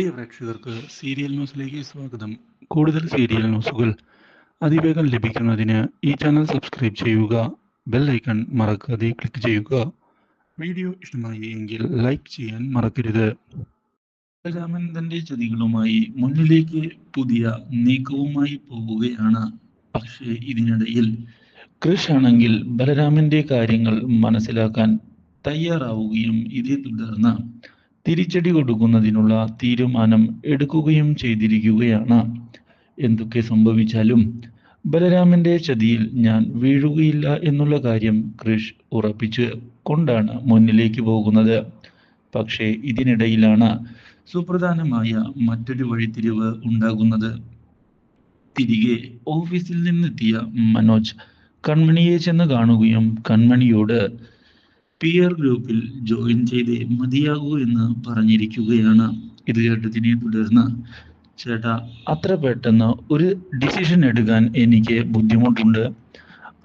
പ്രിയ പ്രേക്ഷകർക്ക് സീരിയൽ ന്യൂസിലേക്ക് സ്വാഗതം. കൂടുതൽ സീരിയൽ ന്യൂസുകൾ അതിവേഗം ലഭിക്കുന്നതിന് ഈ ചാനൽ സബ്സ്ക്രൈബ് ചെയ്യുക ബെൽ ഐക്കൺ മറക്കാതെ ക്ലിക്ക് ചെയ്യുക. വീഡിയോ ഇഷ്ടമായി എങ്കിൽ ലൈക്ക് ചെയ്യാൻ മറക്കരുത്. രാമൻ തന്റെ ചതികളുമായി മുന്നിലേക്ക് പുതിയ നീക്കവുമായി പോവുകയാണ്. പക്ഷേ ഇതിനിടയിൽ കൃഷ് ആണെങ്കിൽ ബലരാമന്റെ കാര്യങ്ങൾ മനസ്സിലാക്കാൻ തയ്യാറാവുകയും ഇതേ തുടർന്ന് തിരിച്ചടി കൊടുക്കുന്നതിനുള്ള തീരുമാനം എടുക്കുകയും ചെയ്തിരിക്കുകയാണ്. എന്തൊക്കെ സംഭവിച്ചാലും ബലരാമന്റെ ചതിയിൽ ഞാൻ വീഴുകയില്ല എന്നുള്ള കാര്യം കൃഷ് ഉറപ്പിച്ച് കൊണ്ടാണ് മുന്നിലേക്ക് പോകുന്നത്. പക്ഷേ ഇതിനിടയിലാണ് സുപ്രധാനമായ മറ്റൊരു വഴിത്തിരിവ് ഉണ്ടാകുന്നത്. തിരികെ ഓഫീസിൽ നിന്നെത്തിയ മനോജ് കൺമണിയെ ചെന്ന് കാണുകയും കൺമണിയോട് പിയർ ഗ്രൂപ്പിൽ ജോയിൻ ചെയ്തേ മതിയാകൂ എന്ന് പറഞ്ഞിരിക്കുകയാണ് ഇത് കേട്ടതിനെ തുടർന്ന് ചേട്ടാ അത്ര പെട്ടെന്ന് ഒരു ഡിസിഷൻ എടുക്കാൻ എനിക്ക് ബുദ്ധിമുട്ടുണ്ട്.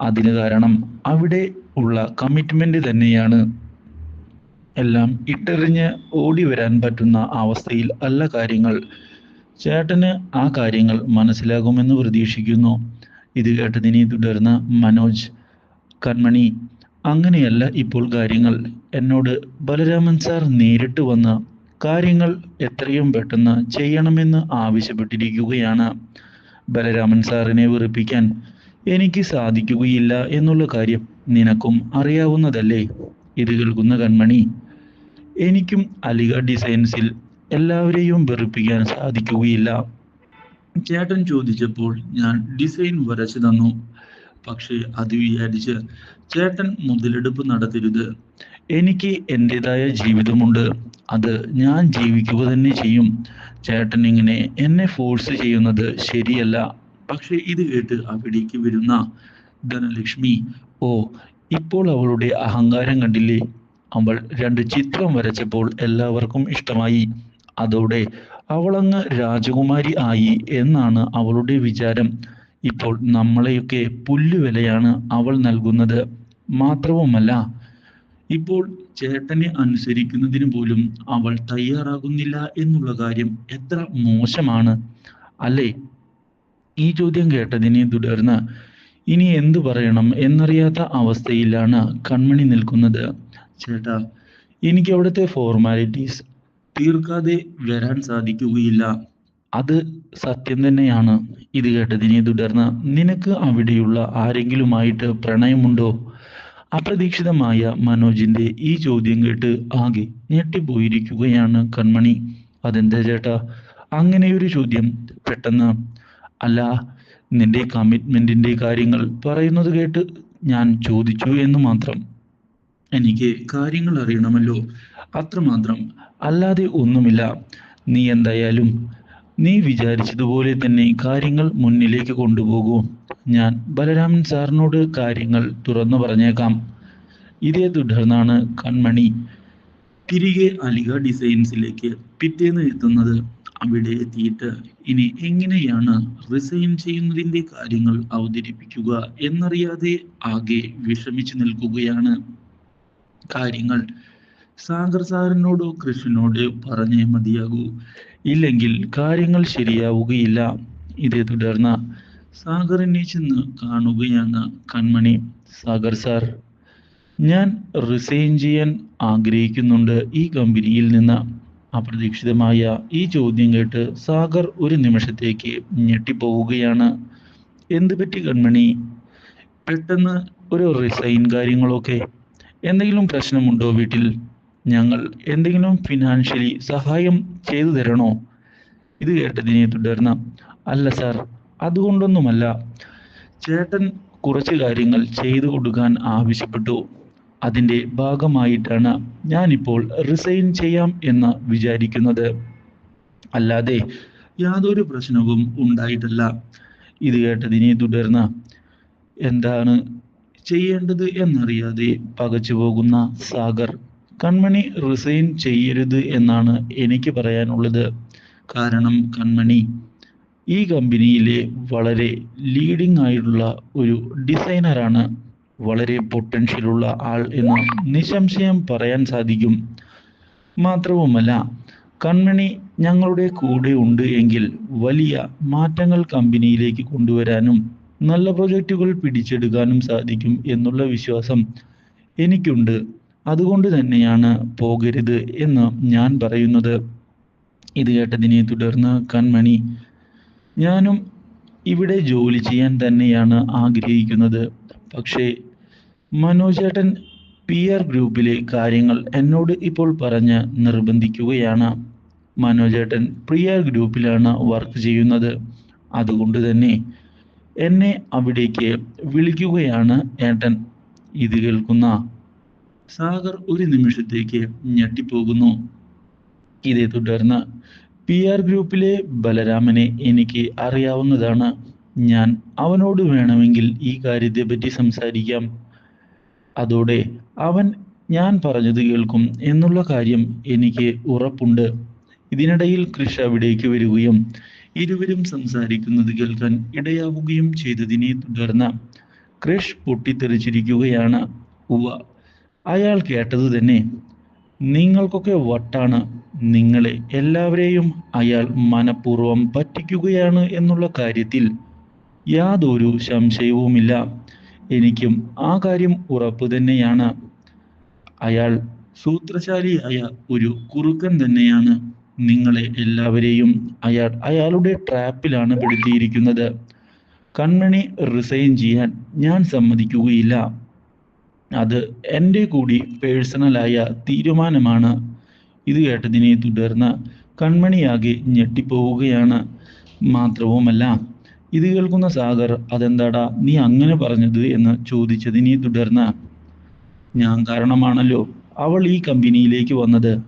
അതിന് കാരണം അവിടെ ഉള്ള കമ്മിറ്റ്മെന്റ് തന്നെയാണ്. എല്ലാം ഇട്ടെറിഞ്ഞ് ഓടി വരാൻ പറ്റുന്ന അവസ്ഥയിൽ അല്ല കാര്യങ്ങൾ. ചേട്ടന് ആ കാര്യങ്ങൾ മനസ്സിലാകുമെന്ന് പ്രതീക്ഷിക്കുന്നു. ഇത് കേട്ടതിനെ തുടർന്ന് മനോജ് കൺമണി അങ്ങനെയല്ല ഇപ്പോൾ കാര്യങ്ങൾ. എന്നോട് ബലരാമൻ സാർ നേരിട്ട് വന്ന് കാര്യങ്ങൾ എത്രയും പെട്ടെന്ന് ചെയ്യണമെന്ന് ആവശ്യപ്പെട്ടിരിക്കുകയാണ്. ബലരാമൻ സാറിനെ വെറുപ്പിക്കാൻ എനിക്ക് സാധിക്കുകയില്ല എന്നുള്ള കാര്യം നിനക്കും അറിയാവുന്നതല്ലേ? ഇത് കേൾക്കുന്ന കൺമണി എനിക്കും അലിഗ ഡിസൈൻസിൽ എല്ലാവരെയും വെറുപ്പിക്കാൻ സാധിക്കുകയില്ല. ചേട്ടൻ ചോദിച്ചപ്പോൾ ഞാൻ ഡിസൈൻ വരച്ചു തന്നു. പക്ഷേ അത് വിചാരിച്ച് ചേട്ടൻ മുതലെടുപ്പ് നടത്തരുത്. എനിക്ക് എന്റെതായ ജീവിതമുണ്ട്. അത് ഞാൻ ജീവിക്കുക തന്നെ ചെയ്യും. ചേട്ടൻ ഇങ്ങനെ എന്നെ ഫോഴ്സ് ചെയ്യുന്നത് ശരിയല്ല. പക്ഷേ ഇത് കേട്ട് അവിടേക്ക് വരുന്ന ധനലക്ഷ്മി ഓ ഇപ്പോൾ അവളുടെ അഹങ്കാരം കണ്ടില്ലേ? അവൾ രണ്ട് ചിത്രം വരച്ചപ്പോൾ എല്ലാവർക്കും ഇഷ്ടമായി. അതോടെ അവളങ്ങ് രാജകുമാരി ആയി എന്നാണ് അവളുടെ വിചാരം. ഇപ്പോൾ നമ്മളെയൊക്കെ പുല്ലുവിലയാണ് അവൾ നൽകുന്നത്. മാത്രവുമല്ല ഇപ്പോൾ ചേട്ടനെ അനുസരിക്കുന്നതിന് പോലും അവൾ തയ്യാറാകുന്നില്ല എന്നുള്ള കാര്യം എത്ര മോശമാണ്. അല്ലേ? ഈ ചോദ്യം കേട്ടതിനെ തുടർന്ന് ഇനി എന്തു പറയണം എന്നറിയാത്ത അവസ്ഥയിലാണ് കൺമണി നിൽക്കുന്നത്. ചേട്ടാ എനിക്ക് അവിടുത്തെ ഫോർമാലിറ്റീസ് തീർക്കാതെ വരാൻ സാധിക്കുകയില്ല. അത് സത്യം തന്നെയാണ്. ഇത് കേട്ടതിനെ തുടർന്ന് നിനക്ക് അവിടെയുള്ള ആരെങ്കിലുമായിട്ട് പ്രണയമുണ്ടോ? അപ്രതീക്ഷിതമായ മനോജിന്റെ ഈ ചോദ്യം കേട്ട് ആകെ ഞെട്ടിപ്പോയിരിക്കുകയാണ് കൺമണി. അതെന്താ ചേട്ടാ? അങ്ങനെയൊരു ചോദ്യം പെട്ടെന്ന്. അല്ല നിന്റെ കമ്മിറ്റ്മെന്റിന്റെ കാര്യങ്ങൾ പറയുന്നത് കേട്ട് ഞാൻ ചോദിച്ചു എന്ന് മാത്രം. എനിക്ക് കാര്യങ്ങൾ അറിയണമല്ലോ. അത്രമാത്രം. അല്ലാതെ ഒന്നുമില്ല. നീ എന്തായാലും നീ വിചാരിച്ചതുപോലെ തന്നെ കാര്യങ്ങൾ മുന്നിലേക്ക് കൊണ്ടുപോകൂ. ഞാൻ ബലരാമൻ സാറിനോട് കാര്യങ്ങൾ തുറന്നു പറഞ്ഞേക്കാം. ഇതേ തുടർന്നാണ് കൺമണി തിരികെ അലിഗ ഡിസൈൻസിലേക്ക് പിറ്റേന്ന് എത്തുന്നത് അവിടെ എത്തിയിട്ട് ഇനി എങ്ങനെയാണ് റിസൈൻ ചെയ്യുന്നതിന്റെ കാര്യങ്ങൾ അവതരിപ്പിക്കുക എന്നറിയാതെ ആകെ വിഷമിച്ചു നിൽക്കുകയാണ്. കാര്യങ്ങൾ സാഗർ സാറിനോടോ കൃഷ്ണനോട് പറഞ്ഞേ മതിയാകൂ. ഇല്ലെങ്കിൽ കാര്യങ്ങൾ ശരിയാവുകയില്ല. ഇതേ തുടർന്ന് സാഗറിനെ ചെന്ന് കാണുകയാണ് കൺമണി. സാഗർ സാർ ഞാൻ റിസൈൻ ചെയ്യാൻ ആഗ്രഹിക്കുന്നുണ്ട് ഈ കമ്പനിയിൽ നിന്ന്. അപ്രതീക്ഷിതമായ ഈ ചോദ്യം കേട്ട് സാഗർ ഒരു നിമിഷത്തേക്ക് ഞെട്ടിപ്പോവുകയാണ്. എന്ത് പറ്റി കൺമണി? പെട്ടെന്ന് ഒരു റിസൈൻ കാര്യങ്ങളൊക്കെ എന്തെങ്കിലും പ്രശ്നമുണ്ടോ വീട്ടിൽ? ഞങ്ങൾ എന്തെങ്കിലും ഫിനാൻഷ്യലി സഹായം ചെയ്തു തരണോ? ഇത് കേട്ടതിനെ തുടർന്ന് അല്ല സാർ അതുകൊണ്ടൊന്നുമല്ല. ചേട്ടൻ കുറച്ച് കാര്യങ്ങൾ ചെയ്തു കൊടുക്കാൻ ആവശ്യപ്പെട്ടു. അതിന്റെ ഭാഗമായിട്ടാണ് ഞാനിപ്പോൾ റിസൈൻ ചെയ്യാം എന്ന് വിചാരിക്കുന്നത്. അല്ലാതെ യാതൊരു പ്രശ്നവും ഉണ്ടായിട്ടില്ല. ഇത് കേട്ടതിനെ തുടർന്ന് എന്താണ് ചെയ്യേണ്ടത് എന്നറിയാതെ പകച്ചു പോകുന്ന സാഗർ കൺമണി റിസൈൻ ചെയ്യരുത് എന്നാണ് എനിക്ക് പറയാനുള്ളത്. കാരണം കൺമണി ഈ കമ്പനിയിലെ വളരെ ലീഡിംഗ് ആയിട്ടുള്ള ഒരു ഡിസൈനറാണ് വളരെ പൊട്ടൻഷ്യലുള്ള ആൾ എന്ന് നിസംശയം പറയാൻ സാധിക്കും. മാത്രവുമല്ല കൺമണി ഞങ്ങളുടെ കൂടെ ഉണ്ട് എങ്കിൽ വലിയ മാറ്റങ്ങൾ കമ്പനിയിലേക്ക് കൊണ്ടുവരാനും നല്ല പ്രൊജക്റ്റുകൾ പിടിച്ചെടുക്കാനും സാധിക്കും എന്നുള്ള വിശ്വാസം എനിക്കുണ്ട്. അതുകൊണ്ട് തന്നെയാണ് പോകരുത് എന്ന് ഞാൻ പറയുന്നത്. ഇത് കേട്ടതിനെ തുടർന്ന് കൺമണി ഞാനും ഇവിടെ ജോലി ചെയ്യാൻ തന്നെയാണ് ആഗ്രഹിക്കുന്നത്. പക്ഷേ മനോജേട്ടൻ പി ആർ ഗ്രൂപ്പിലെ കാര്യങ്ങൾ എന്നോട് ഇപ്പോൾ പറഞ്ഞ് നിർബന്ധിക്കുകയാണ്. മനോജേട്ടൻ പി ആർ ഗ്രൂപ്പിലാണ് വർക്ക് ചെയ്യുന്നത്. അതുകൊണ്ട് തന്നെ എന്നെ അവിടേക്ക് വിളിക്കുകയാണ് ഏട്ടൻ. ഇത് കേൾക്കുന്ന സാഗർ ഒരു നിമിഷത്തേക്ക് ഞെട്ടിപ്പോകുന്നു. ഇതേ തുടർന്ന് പി ആർ ഗ്രൂപ്പിലെ ബലരാമനെ എനിക്ക് അറിയാവുന്നതാണ്. ഞാൻ അവനോട് വേണമെങ്കിൽ ഈ കാര്യത്തെപ്പറ്റി സംസാരിക്കാം. അതോടെ അവൻ ഞാൻ പറഞ്ഞത് കേൾക്കും എന്നുള്ള കാര്യം എനിക്ക് ഉറപ്പുണ്ട്. ഇതിനിടയിൽ കൃഷ അവിടേക്ക് വരികയും ഇരുവരും സംസാരിക്കുന്നത് കേൾക്കാൻ ഇടയാവുകയും ചെയ്തതിനെ തുടർന്ന് ക്രിഷ് പൊട്ടിത്തെറിച്ചിരിക്കുകയാണ്. ഉവ്വ. അയാൾ കേട്ടത് തന്നെ നിങ്ങൾക്കൊക്കെ വട്ടാണ്. നിങ്ങളെ എല്ലാവരെയും അയാൾ മനഃപൂർവം പറ്റിക്കുകയാണ് എന്നുള്ള കാര്യത്തിൽ യാതൊരു സംശയവുമില്ല. എനിക്കും ആ കാര്യം ഉറപ്പ് തന്നെയാണ്. അയാൾ സൂത്രശാലിയായ ഒരു കുറുക്കൻ തന്നെയാണ്. നിങ്ങളെ എല്ലാവരെയും അയാൾ അയാളുടെ ട്രാപ്പിലാണ് പെടുത്തിയിരിക്കുന്നത്. കൺമണി റിസൈൻ ചെയ്യാൻ ഞാൻ സമ്മതിക്കുകയില്ല. അത് എന്റെ കൂടി പേഴ്സണലായ തീരുമാനമാണ്. ഇത് കേട്ടതിനെ തുടർന്ന് കൺമണിയാകെ ഞെട്ടിപ്പോവുകയാണ് മാത്രവുമല്ല ഇത് കേൾക്കുന്ന സാഗർ അതെന്താടാ നീ അങ്ങനെ പറഞ്ഞത്? എന്ന് ചോദിച്ചതിനെ തുടർന്ന് ഞാൻ കാരണമാണല്ലോ അവൾ ഈ കമ്പനിയിലേക്ക് വന്നത്.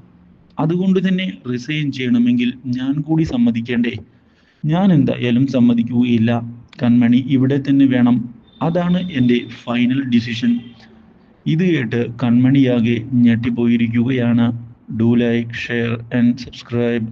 അതുകൊണ്ട് തന്നെ റിസൈൻ ചെയ്യണമെങ്കിൽ ഞാൻ കൂടി സമ്മതിക്കേണ്ടേ? ഞാൻ എന്തായാലും സമ്മതിക്കുകയില്ല. കൺമണി ഇവിടെ തന്നെ വേണം. അതാണ് എന്റെ ഫൈനൽ ഡിസിഷൻ ഇത് കേട്ട് കൺമണിയാകെ ഞെട്ടിപ്പോയിരിക്കുകയാണ്. Do like share and subscribe